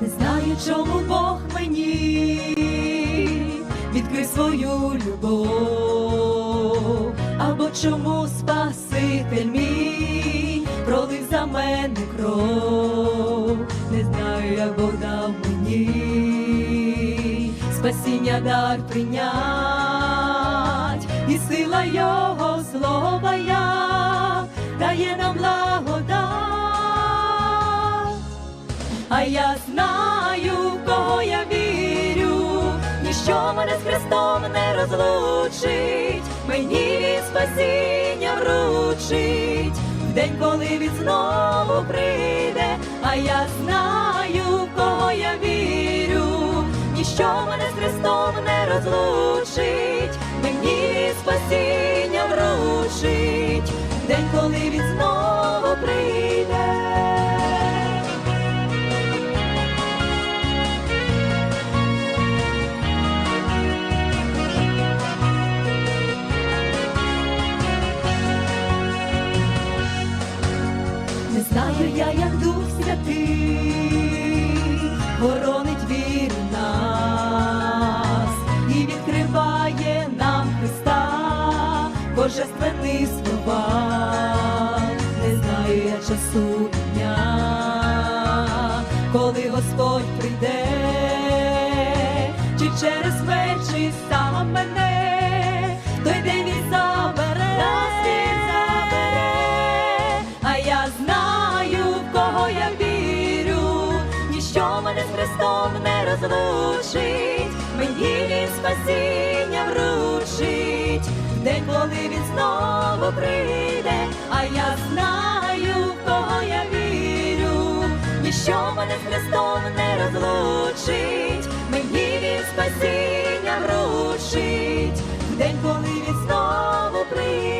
Не знаю, чому Бог мені відкрив свою любов, або чому Спаситель мій пролив за мене кров. Не знаю, як Бог дав мені спасіння дар прийнять, і сила його слова я дає нам благодать. А я знаю, в кого я вірю, ніщо мене з Христом не розлучить, мені від спасіння вручить, в день, коли він знову прийде, а я знаю, в кого я вірю, ніщо мене з Христом не розлучить, мені від спасіння вручить, в день, коли він знову божественні слова. Не знаю я часу дня, коли Господь прийде, чи через чи сам мене, той день він забере, нас він забере, а я знаю, в кого я вірю, ніщо мене з Христом не розлучить, мені він спасіння вручить, день, коли він знову прийде, а я знаю, в кого я вірю, ніщо мене з Христом не розлучить, мені він спасіння вручить, день, коли він знову прийде.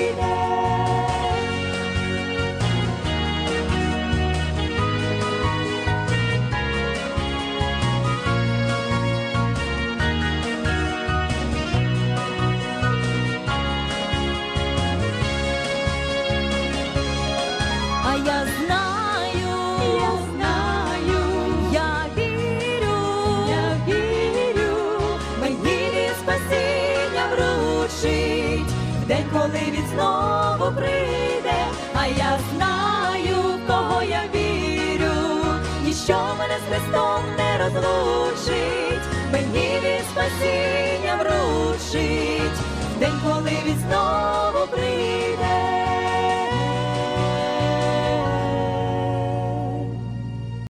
День, коли він знову прийде, а я знаю, кого я вірю, ніщо мене з Христом не розлучить, мені він спасіння вручить, день, коли він знову прийде.